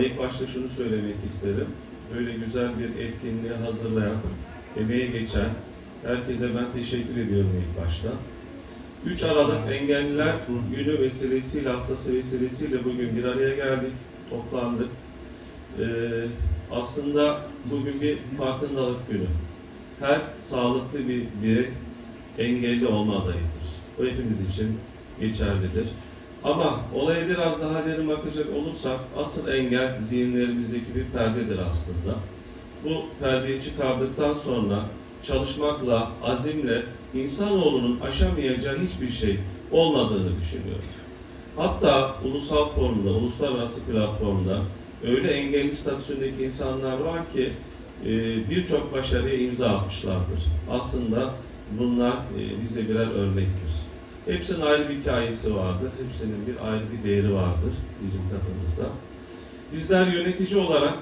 İlk başta şunu söylemek isterim. Böyle güzel bir etkinliği hazırlayan, emeği geçen herkese ben teşekkür ediyorum ilk başta. 3 Aralık Engelliler Günü vesilesiyle, haftası vesilesiyle bugün bir araya geldik, toplandık. Ee, aslında bugün bir farkındalık günü. Her sağlıklı bir birey engelli olma adayıdır. Bu hepimiz için geçerlidir. Ama olaya biraz daha derin bakacak olursak asıl engel zihinlerimizdeki bir perdedir aslında. Bu perdeyi çıkardıktan sonra çalışmakla, azimle insanoğlunun aşamayacağı hiçbir şey olmadığını düşünüyorum. Hatta ulusal formda, uluslararası platformda öyle engelli statüsündeki insanlar var ki e, birçok başarıya imza atmışlardır. Aslında bunlar e, bize birer örnektir. Hepsinin ayrı bir hikayesi vardır. Hepsinin bir ayrı bir değeri vardır bizim katımızda. Bizler yönetici olarak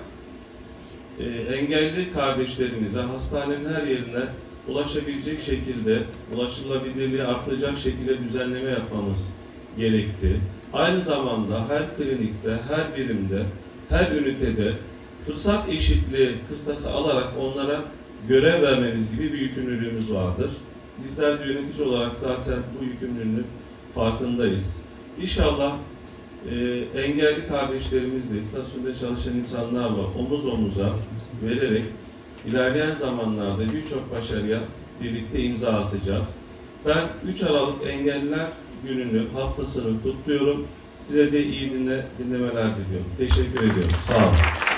e, engelli kardeşlerimize hastanenin her yerine ulaşabilecek şekilde, ulaşılabilirliği artacak şekilde düzenleme yapmamız gerekti. Aynı zamanda her klinikte, her birimde, her ünitede fırsat eşitliği kıstası alarak onlara görev vermemiz gibi bir yükümlülüğümüz vardır. Bizler de yönetici olarak zaten bu yükümlülüğün farkındayız. İnşallah e, engelli kardeşlerimizle, istasyonda çalışan insanlarla omuz omuza vererek ilerleyen zamanlarda birçok başarıya birlikte imza atacağız. Ben 3 Aralık Engelliler Günü'nü, haftasını kutluyorum. Size de iyi dinle, dinlemeler diliyorum. Teşekkür ediyorum. Sağ olun.